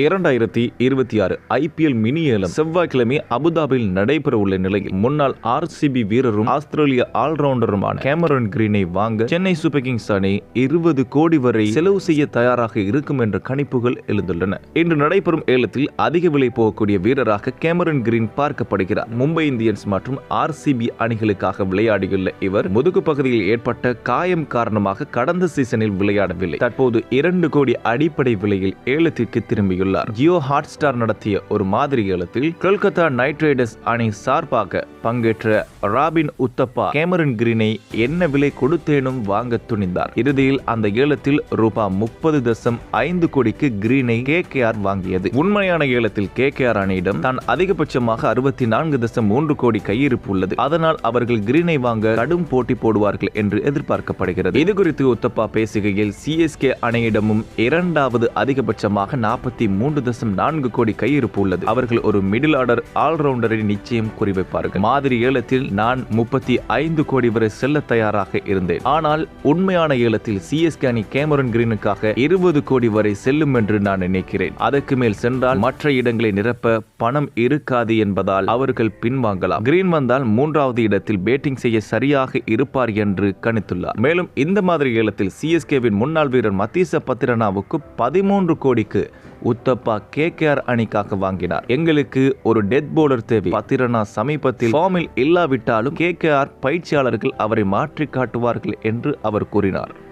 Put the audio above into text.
இரண்டாயிரத்தி இருபத்தி ஆறு ஐபிஎல் மினி ஏலம் செவ்வாய்க்கிழமை அபுதாபியில் நடைபெற உள்ள நிலையில் முன்னாள் ஆர்சிபி வீரரும் ஆஸ்திரேலிய ஆல்ரவுண்டருமான கேமரன் கிரீனை வாங்க சென்னை சூப்பர் கிங்ஸ் அணி இருபது கோடி வரை செலவு செய்ய தயாராக இருக்கும் என்ற கணிப்புகள் எழுந்துள்ளன. இன்று நடைபெறும் ஏலத்தில் அதிக விலை போகக்கூடிய வீரராக கேமரன் கிரீன் பார்க்கப்படுகிறார். மும்பை இந்தியன்ஸ் மற்றும் ஆர்சிபி அணிகளுக்காக விளையாடியுள்ள இவர் முதுகு பகுதியில் ஏற்பட்ட காயம் காரணமாக கடந்த சீசனில் விளையாடவில்லை. தற்போது இரண்டு கோடி அடிப்படை விலையில் ஏலத்திற்கு திரும்பியுள்ளார். ஜியோ ஹாட் ஸ்டார் நடத்திய ஒரு மாதிரி ஏலத்தில் கொல்கத்தா நைட் ரைடர்ஸ் அணி சார்பாக பங்கேற்ற ராபின் உத்தப்பா கேமரன் கிரீனை என்ன விலை கொடுத்தேனும் வாங்க துணிந்தார். இறுதியில் அந்த ஏலத்தில் ரூபா முப்பது தசம் ஐந்து கோடிக்கு கிரீனை கே வாங்கியது. உண்மையான ஏலத்தில் கே அணியிடம் தான் அதிகபட்சமாக அறுபத்தி நான்கு தசம் மூன்று கோடி கையிருப்பு உள்ளது. அதனால் அவர்கள் கிரீனை வாங்க கடும் போட்டி போடுவார்கள் என்று எதிர்பார்க்கப்படுகிறது. இது குறித்து உத்தப்பா பேசுகையில் சிஎஸ்கே அணியிடமும் இரண்டாவது அதிகபட்சமாக நாற்பத்தி மூன்று தசம் நான்கு கோடி கையிருப்பு உள்ளது. அவர்கள் ஒரு மிடில் ஆர்டர் ஆல்ரவுண்டரை நிச்சயம் குறிவைப்பார்கள் மாதிரி ஏலத்தில் நான் முப்பத்தி ஐந்து கோடி வரை செல்ல தயாராக இருந்தேன். ஆனால் உண்மையான ஏலத்தில் சிஎஸ்கே அணி கேமரன் கிரீனுக்காக இருபது கோடி வரை செல்லும் என்று நான் நினைக்கிறேன். அதற்கு மேல் சென்றால் மற்ற இடங்களை நிரப்ப பணம் இருக்காது என்பதால் அவர்கள் பின்வாங்கலாம். கிரீன் வந்தால் மூன்றாவது இடத்தில் பேட்டிங் செய்ய சரியாக இருப்பார் என்று கணித்துள்ளார். மேலும் இந்த மாதிரி ஏலத்தில் சிஎஸ்கேவின் முன்னாள் வீரர் மத்தீச பத்திரனாவுக்கு பதிமூன்று கோடிக்கு உத்தப்பா கேகேஆர் அணிக்காக வாங்கினார். எங்களுக்கு ஒரு டெத் போலர் தேவை. பத்திரனா சமீபத்தில் ஃபார்மில் இல்லாவிட்டாலும் கேகேஆர் பயிற்சியாளர்கள் அவரை மாற்றி காட்டுவார்கள் என்று அவர் கூறினார்.